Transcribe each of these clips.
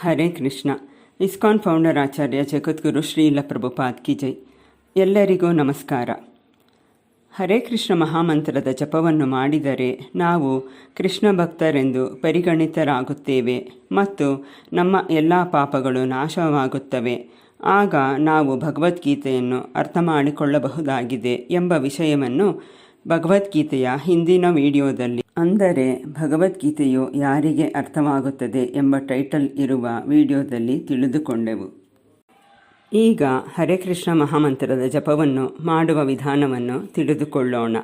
ಹರೇ Krishna. ISKCON founder ಆಚಾರ್ಯ ಜಗದ್ಗುರು ಶ್ರೀಲ ಪ್ರಭುಪಾದ್ ಕಿ ಜೈ. ಎಲ್ಲರಿಗೂ ನಮಸ್ಕಾರ. ಹರೇ ಕೃಷ್ಣ ಮಹಾಮಂತ್ರದ ಜಪವನ್ನು ಮಾಡಿದರೆ ನಾವು ಕೃಷ್ಣ ಭಕ್ತರೆಂದು ಪರಿಗಣಿತರಾಗುತ್ತೇವೆ ಮತ್ತು ನಮ್ಮ ಎಲ್ಲ ಪಾಪಗಳು ನಾಶವಾಗುತ್ತವೆ. ಆಗ ನಾವು ಭಗವದ್ಗೀತೆಯನ್ನು ಅರ್ಥ ಮಾಡಿಕೊಳ್ಳಬಹುದಾಗಿದೆ ಎಂಬ ವಿಷಯವನ್ನು ಭಗವದ್ಗೀತೆಯ ಹಿಂದಿನ ವಿಡಿಯೋದಲ್ಲಿ. ಅಂದರೆ, ಭಗವದ್ಗೀತೆಯು ಯಾರಿಗೆ ಅರ್ಥವಾಗುತ್ತದೆ ಎಂಬ ಟೈಟಲ್ ಇರುವ ವಿಡಿಯೋದಲ್ಲಿ ತಿಳಿದುಕೊಂಡೆವು. ಈಗ ಹರೇ ಕೃಷ್ಣ ಮಹಾಮಂತ್ರದ ಜಪವನ್ನು ಮಾಡುವ ವಿಧಾನವನ್ನು ತಿಳಿದುಕೊಳ್ಳೋಣ.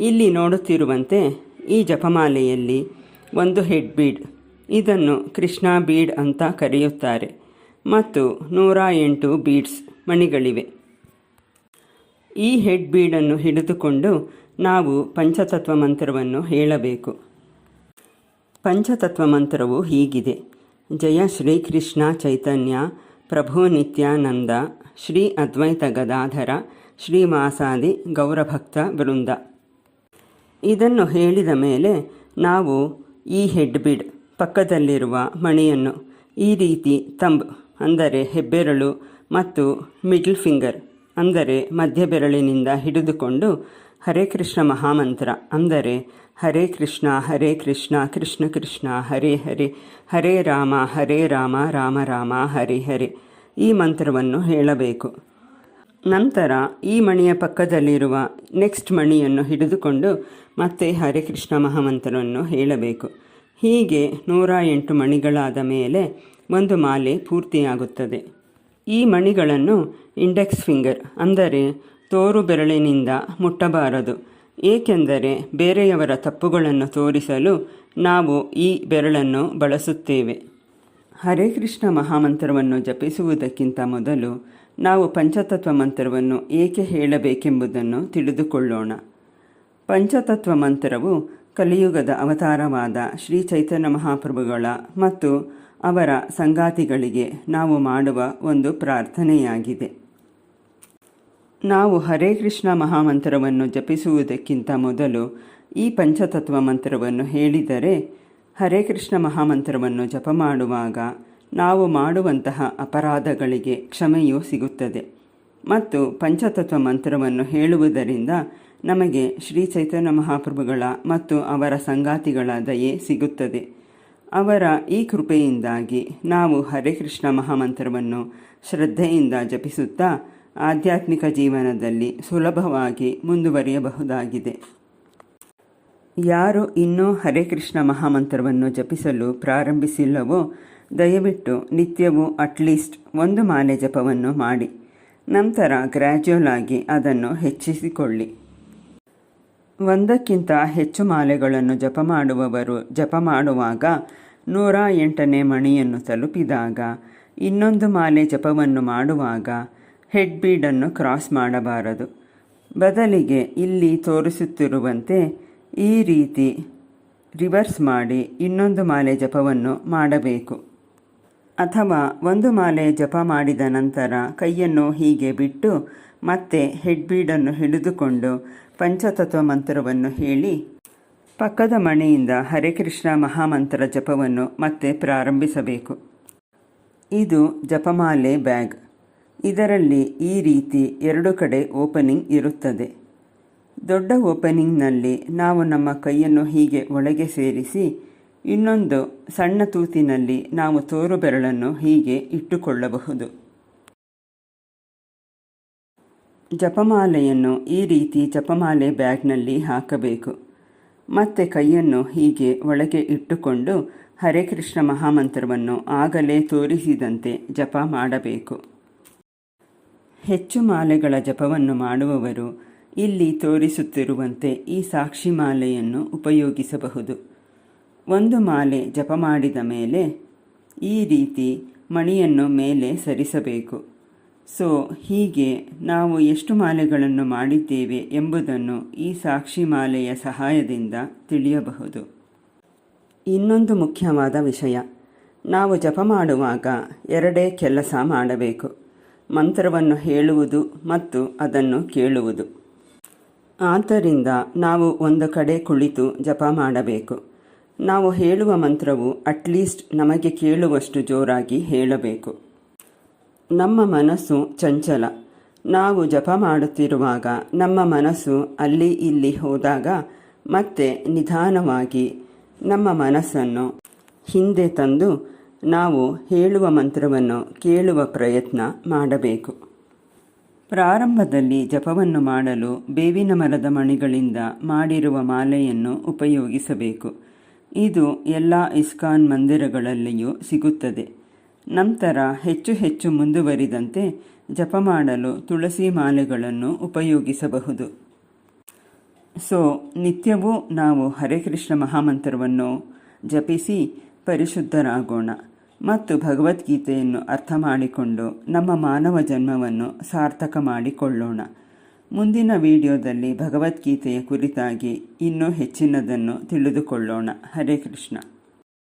ಇಲ್ಲಿ ನೋಡುತ್ತಿರುವಂತೆ, ಈ ಜಪಮಾಲೆಯಲ್ಲಿ ಒಂದು ಹೆಡ್ ಬೀಡ್, ಇದನ್ನು ಕೃಷ್ಣ ಬೀಡ್ ಅಂತ ಕರೆಯುತ್ತಾರೆ. ಮತ್ತು ನೂರ ಎಂಟು ಬೀಡ್ಸ್ ಮಣಿಗಳಿವೆ. ಈ ಹೆಡ್ ಬೀಡನ್ನು ಹಿಡಿದುಕೊಂಡು ನಾವು ಪಂಚತತ್ವ ಮಂತ್ರವನ್ನು ಹೇಳಬೇಕು. ಪಂಚತತ್ವ ಮಂತ್ರವು ಹೀಗಿದೆ. ಜಯ ಶ್ರೀಕೃಷ್ಣ ಚೈತನ್ಯ, ಪ್ರಭು ನಿತ್ಯಾನಂದ, ಶ್ರೀ ಅದ್ವೈತ ಗದಾಧರ ಶ್ರೀವಾಸಾದಿ ಗೌರಭಕ್ತ ವೃಂದ. ಇದನ್ನು ಹೇಳಿದ ಮೇಲೆ ನಾವು ಈ ಹೆಡ್ ಬೀಡ್ ಪಕ್ಕದಲ್ಲಿರುವ ಮಣಿಯನ್ನು ಈ ರೀತಿ ತಂಬ್, ಅಂದರೆ ಹೆಬ್ಬೆರಳು ಮತ್ತು ಮಿಡ್ಲ್ ಫಿಂಗರ್ ಅಂದರೆ ಮಧ್ಯಬೆರಳಿನಿಂದ ಹಿಡಿದುಕೊಂಡು ಹರೇ ಕೃಷ್ಣ ಮಹಾಮಂತ್ರ. ಅಂದರೆ ಹರೇ ಕೃಷ್ಣ ಹರೇ ಕೃಷ್ಣ ಕೃಷ್ಣ ಕೃಷ್ಣ, ಹರೇ ಹರೇ ಹರೇ ರಾಮ ಹರೇ ರಾಮ ರಾಮ ರಾಮ, ಹರೇ ಹರೇ ಈ ಮಂತ್ರವನ್ನು ಹೇಳಬೇಕು. ನಂತರ ಈ ಮಣಿಯ ಪಕ್ಕದಲ್ಲಿರುವ ನೆಕ್ಸ್ಟ್ ಮಣಿಯನ್ನು ಹಿಡಿದುಕೊಂಡು ಮತ್ತೆ ಹರೇ ಕೃಷ್ಣ ಮಹಾಮಂತ್ರವನ್ನು ಹೇಳಬೇಕು. ಹೀಗೆ ನೂರ ಎಂಟು ಮಣಿಗಳಾದ ಮೇಲೆ ಒಂದು ಮಾಲೆ ಪೂರ್ತಿಯಾಗುತ್ತದೆ. ಈ ಮಣಿಗಳನ್ನು ಇಂಡೆಕ್ಸ್ ಫಿಂಗರ್ ಅಂದರೆ ತೋರು ಬೆರಳಿನಿಂದ ಮುಟ್ಟಬಾರದು. ಏಕೆಂದರೆ ಬೇರೆಯವರ ತಪ್ಪುಗಳನ್ನು ತೋರಿಸಲು ನಾವು ಈ ಬೆರಳನ್ನು ಬಳಸುತ್ತೇವೆ. ಹರೇ ಕೃಷ್ಣ ಮಹಾಮಂತ್ರವನ್ನು ಜಪಿಸುವುದಕ್ಕಿಂತ ಮೊದಲು ನಾವು ಪಂಚತತ್ವ ಮಂತ್ರವನ್ನು ಏಕೆ ಹೇಳಬೇಕೆಂಬುದನ್ನು ತಿಳಿದುಕೊಳ್ಳೋಣ. ಪಂಚತತ್ವ ಮಂತ್ರವು ಕಲಿಯುಗದ ಅವತಾರವಾದ ಶ್ರೀ ಚೈತನ್ಯ ಮಹಾಪ್ರಭುಗಳ ಮತ್ತು ಅವರ ಸಂಗಾತಿಗಳಿಗೆ ನಾವು ಮಾಡುವ ಒಂದು ಪ್ರಾರ್ಥನೆಯಾಗಿದೆ. ನಾವು ಹರೇ ಕೃಷ್ಣ ಮಹಾಮಂತ್ರವನ್ನು ಜಪಿಸುವುದಕ್ಕಿಂತ ಮೊದಲು ಈ ಪಂಚತತ್ವ ಮಂತ್ರವನ್ನು ಹೇಳಿದರೆ, ಹರೇ ಕೃಷ್ಣ ಮಹಾಮಂತ್ರವನ್ನು ಜಪ ಮಾಡುವಾಗ ನಾವು ಮಾಡುವಂತಹ ಅಪರಾಧಗಳಿಗೆ ಕ್ಷಮೆಯೂ ಸಿಗುತ್ತದೆ. ಮತ್ತು ಪಂಚತತ್ವ ಮಂತ್ರವನ್ನು ಹೇಳುವುದರಿಂದ ನಮಗೆ ಶ್ರೀ ಚೈತನ್ಯ ಮಹಾಪ್ರಭುಗಳ ಮತ್ತು ಅವರ ಸಂಗಾತಿಗಳ ದಯೆ ಸಿಗುತ್ತದೆ. ಅವರ ಈ ಕೃಪೆಯಿಂದಾಗಿ ನಾವು ಹರೇಕೃಷ್ಣ ಮಹಾಮಂತ್ರವನ್ನು ಶ್ರದ್ಧೆಯಿಂದ ಜಪಿಸುತ್ತಾ ಆಧ್ಯಾತ್ಮಿಕ ಜೀವನದಲ್ಲಿ ಸುಲಭವಾಗಿ ಮುಂದುವರಿಯಬಹುದಾಗಿದೆ. ಯಾರು ಇನ್ನೂ ಹರೇಕೃಷ್ಣ ಮಹಾಮಂತ್ರವನ್ನು ಜಪಿಸಲು ಪ್ರಾರಂಭಿಸಿಲ್ಲವೋ, ದಯವಿಟ್ಟು ನಿತ್ಯವೂ ಅಟ್ಲೀಸ್ಟ್ ಒಂದು ಮಾಲೆ ಜಪವನ್ನು ಮಾಡಿ. ನಂತರ ಗ್ರ್ಯಾಜುಯಲ್ ಆಗಿ ಅದನ್ನು ಹೆಚ್ಚಿಸಿಕೊಳ್ಳಿ. ಒಂದಕ್ಕಿಂತ ಹೆಚ್ಚು ಮಾಲೆಗಳನ್ನು ಜಪ ಮಾಡುವವರು ಜಪ ಮಾಡುವಾಗ ನೂರ ಎಂಟನೇ ಮಣಿಯನ್ನು ತಲುಪಿದಾಗ, ಇನ್ನೊಂದು ಮಾಲೆ ಜಪವನ್ನು ಮಾಡುವಾಗ ಹೆಡ್ ಬೀಡನ್ನು ಕ್ರಾಸ್ ಮಾಡಬಾರದು. ಬದಲಿಗೆ ಇಲ್ಲಿ ತೋರಿಸುತ್ತಿರುವಂತೆ ಈ ರೀತಿ ರಿವರ್ಸ್ ಮಾಡಿ ಇನ್ನೊಂದು ಮಾಲೆ ಜಪವನ್ನು ಮಾಡಬೇಕು. ಅಥವಾ ಒಂದು ಮಾಲೆ ಜಪ ಮಾಡಿದ ನಂತರ ಕೈಯನ್ನು ಹೀಗೆ ಬಿಟ್ಟು ಮತ್ತೆ ಹೆಡ್ ಬೀಡನ್ನು ಹಿಡಿದುಕೊಂಡು ಪಂಚತತ್ವ ಮಂತ್ರವನ್ನು ಹೇಳಿ ಪಕ್ಕದ ಮಣೆಯಿಂದ ಹರೇ ಕೃಷ್ಣ ಮಹಾಮಂತ್ರ ಜಪವನ್ನು ಮತ್ತೆ ಪ್ರಾರಂಭಿಸಬೇಕು. ಇದು ಜಪಮಾಲೆ ಬ್ಯಾಗ್. ಇದರಲ್ಲಿ ಈ ರೀತಿ ಎರಡು ಕಡೆ ಓಪನಿಂಗ್ ಇರುತ್ತದೆ. ದೊಡ್ಡ ಓಪನಿಂಗ್ನಲ್ಲಿ ನಾವು ನಮ್ಮ ಕೈಯನ್ನು ಹೀಗೆ ಒಳಗೆ ಸೇರಿಸಿ, ಇನ್ನೊಂದು ಸಣ್ಣ ತೂತಿನಲ್ಲಿ ನಾವು ತೋರು ಬೆರಳನ್ನು ಹೀಗೆ ಇಟ್ಟುಕೊಳ್ಳಬಹುದು. ಜಪಮಾಲೆಯನ್ನು ಈ ರೀತಿ ಜಪಮಾಲೆ ಬ್ಯಾಗ್ನಲ್ಲಿ ಹಾಕಬೇಕು. ಮತ್ತೆ ಕೈಯನ್ನು ಹೀಗೆ ಒಳಗೆ ಇಟ್ಟುಕೊಂಡು ಹರೇ ಕೃಷ್ಣ ಮಹಾಮಂತ್ರವನ್ನು ಆಗಲೇ ತೋರಿಸಿದಂತೆ ಜಪ ಮಾಡಬೇಕು. ಹೆಚ್ಚು ಮಾಲೆಗಳ ಜಪವನ್ನು ಮಾಡುವವರು ಇಲ್ಲಿ ತೋರಿಸುತ್ತಿರುವಂತೆ ಈ ಸಾಕ್ಷಿ ಮಾಲೆಯನ್ನು ಉಪಯೋಗಿಸಬಹುದು. ಒಂದು ಮಾಲೆ ಜಪ ಮಾಡಿದ ಮೇಲೆ ಈ ರೀತಿ ಮಣಿಯನ್ನು ಮೇಲೆ ಸರಿಸಬೇಕು. ಸೊ ಹೀಗೆ ನಾವು ಎಷ್ಟು ಮಾಲೆಗಳನ್ನು ಮಾಡಿದ್ದೇವೆ ಎಂಬುದನ್ನು ಈ ಸಾಕ್ಷಿ ಮಾಲೆಯ ಸಹಾಯದಿಂದ ತಿಳಿಯಬಹುದು. ಇನ್ನೊಂದು ಮುಖ್ಯವಾದ ವಿಷಯ. ನಾವು ಜಪ ಮಾಡುವಾಗ ಎರಡೇ ಕೆಲಸ ಮಾಡಬೇಕು. ಮಂತ್ರವನ್ನು ಹೇಳುವುದು ಮತ್ತು ಅದನ್ನು ಕೇಳುವುದು. ಆದ್ದರಿಂದ ನಾವು ಒಂದು ಕಡೆ ಕುಳಿತು ಜಪ ಮಾಡಬೇಕು. ನಾವು ಹೇಳುವ ಮಂತ್ರವು ಅಟ್ಲೀಸ್ಟ್ ನಮಗೆ ಕೇಳುವಷ್ಟು ಜೋರಾಗಿ ಹೇಳಬೇಕು. ನಮ್ಮ ಮನಸ್ಸು ಚಂಚಲ. ನಾವು ಜಪ ಮಾಡುತ್ತಿರುವಾಗ ನಮ್ಮ ಮನಸ್ಸು ಅಲ್ಲಿ ಇಲ್ಲಿ ಹೋದಾಗ ಮತ್ತೆ ನಿಧಾನವಾಗಿ ನಮ್ಮ ಮನಸ್ಸನ್ನು ಹಿಂದೆ ತಂದು ನಾವು ಹೇಳುವ ಮಂತ್ರವನ್ನು ಕೇಳುವ ಪ್ರಯತ್ನ ಮಾಡಬೇಕು. ಪ್ರಾರಂಭದಲ್ಲಿ ಜಪವನ್ನು ಮಾಡಲು ಬೇವಿನ ಮರದ ಮಣಿಗಳಿಂದ ಮಾಡಿರುವ ಮಾಲೆಯನ್ನು ಉಪಯೋಗಿಸಬೇಕು. ಇದು ಎಲ್ಲ ಇಸ್ಕಾನ್ ಮಂದಿರಗಳಲ್ಲಿಯೂ ಸಿಗುತ್ತದೆ. ನಂತರ ಹೆಚ್ಚು ಹೆಚ್ಚು ಮುಂದುವರಿದಂತೆ ಜಪ ಮಾಡಲು ತುಳಸಿ ಮಾಲೆಗಳನ್ನು ಉಪಯೋಗಿಸಬಹುದು. ಸೊ ನಿತ್ಯವೂ ನಾವು ಹರೇ ಕೃಷ್ಣ ಮಹಾಮಂತ್ರವನ್ನು ಜಪಿಸಿ ಪರಿಶುದ್ಧರಾಗೋಣ ಮತ್ತು ಭಗವದ್ಗೀತೆಯನ್ನು ಅರ್ಥ ಮಾಡಿಕೊಂಡು ನಮ್ಮ ಮಾನವ ಜನ್ಮವನ್ನು ಸಾರ್ಥಕ ಮಾಡಿಕೊಳ್ಳೋಣ. ಮುಂದಿನ ವಿಡಿಯೋದಲ್ಲಿ ಭಗವದ್ಗೀತೆಯ ಕುರಿತಾಗಿ ಇನ್ನೂ ಹೆಚ್ಚಿನದನ್ನು ತಿಳಿದುಕೊಳ್ಳೋಣ. ಹರೇ ಕೃಷ್ಣ.